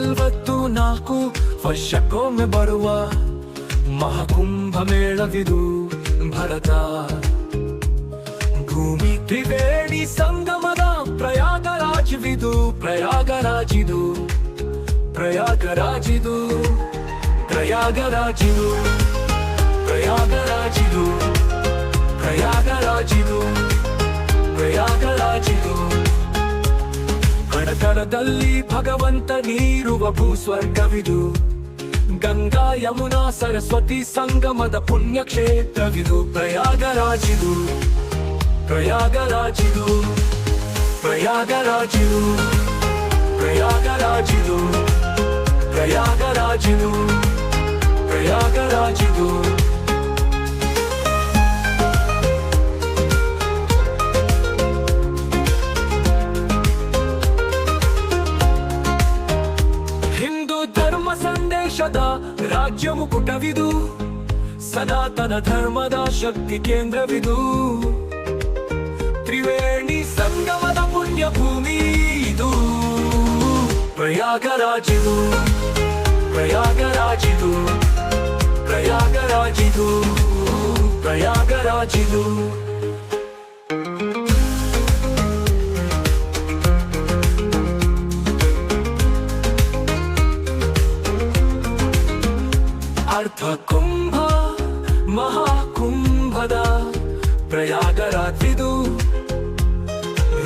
ನಲವತ್ತು ನಾಲ್ಕು ವರ್ಷಕ್ಕೊಮ್ಮೆ ಬರುವ ಮಹಾಕುಂಭ ಮೇಳವಿದು ಭರತ. ಭೂಮಿ ತ್ರಿವೇಣಿ ಸಂಗಮದ ಪ್ರಯಾಗರಾಜವಿದು ಪ್ರಯಾಗರಾಜಿದು ಪ್ರಯಾಗರಾಜಿದು ಪ್ರಯಾಗರಾಜಿದು. ಕಡತರದಲ್ಲಿ ಭಗವಂತ ನೀರುವ ಭೂಸ್ವರ್ಗವಿದು. ಗಂಗಾ ಯಮುನಾ ಸರಸ್ವತಿ ಸಂಗಮದ ಪುಣ್ಯಕ್ಷೇತ್ರವಿದು. ಪ್ರಯಾಗರಾಜಿದು. ಪ್ರಯಾಗರಾಜಿದು. ಪ್ರಯಾಗರಾಜಿದು. ಪ್ರಯಾಗರಾಜಿದು. ಪ್ರಯಾಗರಾಜಿದು. ಪ್ರಯಾಗರಾಜಿದು. ಸಂದೇಶದ ರಾಜ್ಯ ಮುಕುಟವಿದು ಸನಾತನ ಧರ್ಮದ ಶಕ್ತಿ ಕೇಂದ್ರವಿದು. ತ್ರಿವೇಣಿ ಸಂಗಮದ ಪುಣ್ಯ ಭೂಮಿ ಇದು. ಪ್ರಯಾಗರಾಜಿದು ಪ್ರಯಾಗರಾಜಿದು ಪ್ರಯಾಗರಾಜಿದು ಪ್ರಯಾಗರಾಜಿದು.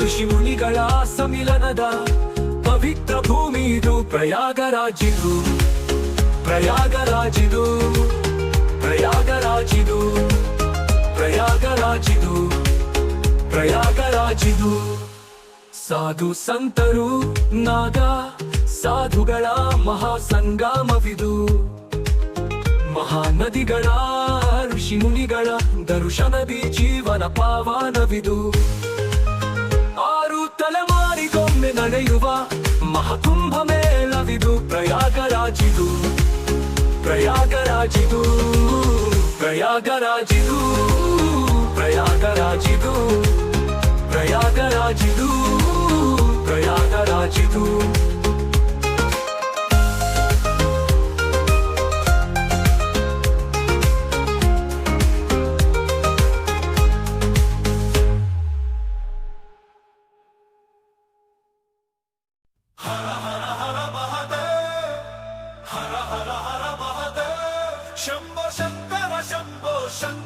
ಋಷಿ ಮುನಿಗಳ ಸಮಿಲನದ ಪವಿತ್ರ ಭೂಮಿ ಇದು ಪ್ರಯಾಗರಾಜಿದು. ಪ್ರಯಾಗರಾಜಿದು. ಪ್ರಯಾಗರಾಜಿದು. ಪ್ರಯಾಗರಾಜಿದು. ಪ್ರಯಾಗರಾಜಿದು. ಸಾಧು ಸಂತರು, ನಾಗ, ಸಾಧುಗಳ ಮಹಾಸಂಗಮವಿದು. ಮಹಾನದಿಗಳ ಋಷಿ ಮುನಿಗಳ ದರ್ಶನದಿ ಜೀವನ ಪಾವನವಿದು. ತಲೆಮಾರಿಗೊಮ್ಮೆ ನಡೆಯುವ ಮಹಾಕುಂಭ ಮೇಳವಿದು ಪ್ರಯಾಗರಾಜಿದು. ಪ್ರಯಾಗರಾಜಿದು ಪ್ರಯಾಗರಾಜಿದು ಪ್ರಯಾಗರಾಜಿದು. ಪ್ರಯಾಗರಾಜಿದು ಪ್ರಯಾಗರಾಜಿದು. 生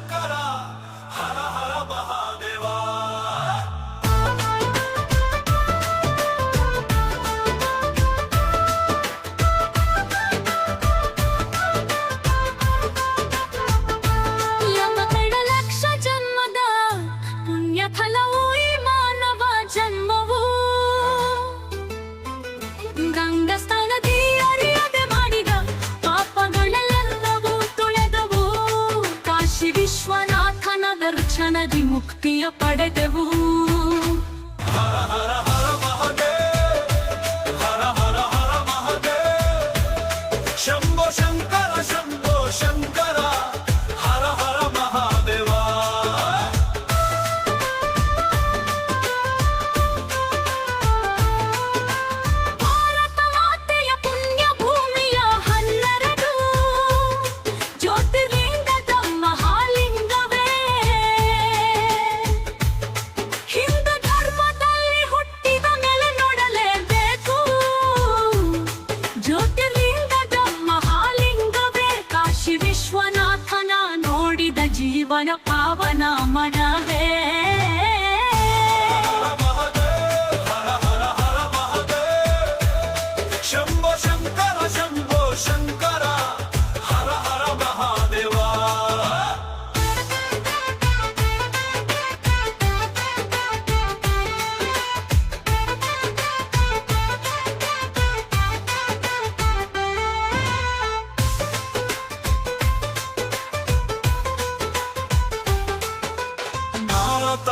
ಮುಕ್ತಿಯ ಪಡೆದೆವು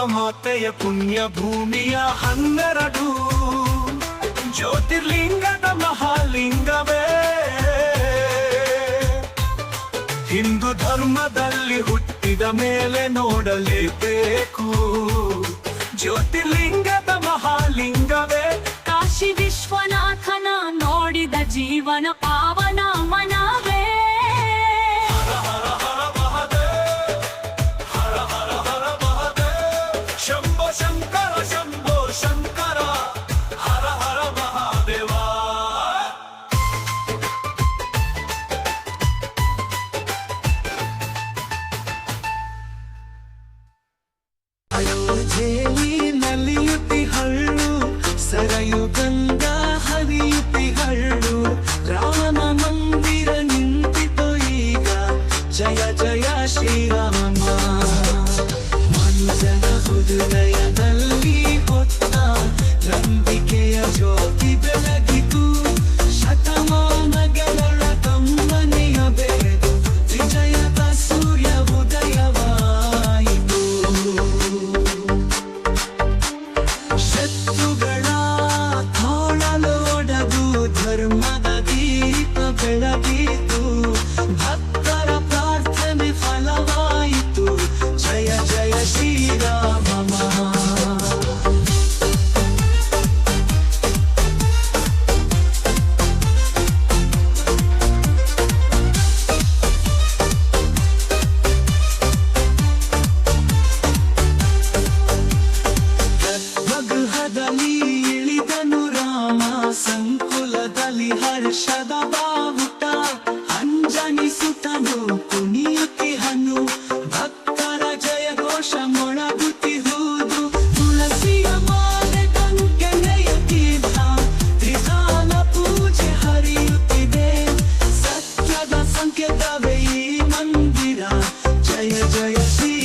ಮಾತೆಯ ಪುಣ್ಯ ಭೂಮಿಯ ಹನ್ನೆರಡು. ಜ್ಯೋತಿರ್ಲಿಂಗದ ಮಹಾಲಿಂಗವೇ. ಹಿಂದೂ ಧರ್ಮದಲ್ಲಿ ಹುಟ್ಟಿದ ಮೇಲೆ ನೋಡಲೇಬೇಕು. ಜ್ಯೋತಿರ್ಲಿಂಗದ ಮಹಾಲಿಂಗವೇ. ಕಾಶಿ ವಿಶ್ವನಾಥನ ನೋಡಿದ ಜೀವ ಜೀವನ ಪಾವನ ಮನವೇ hermana. 因为这游戏。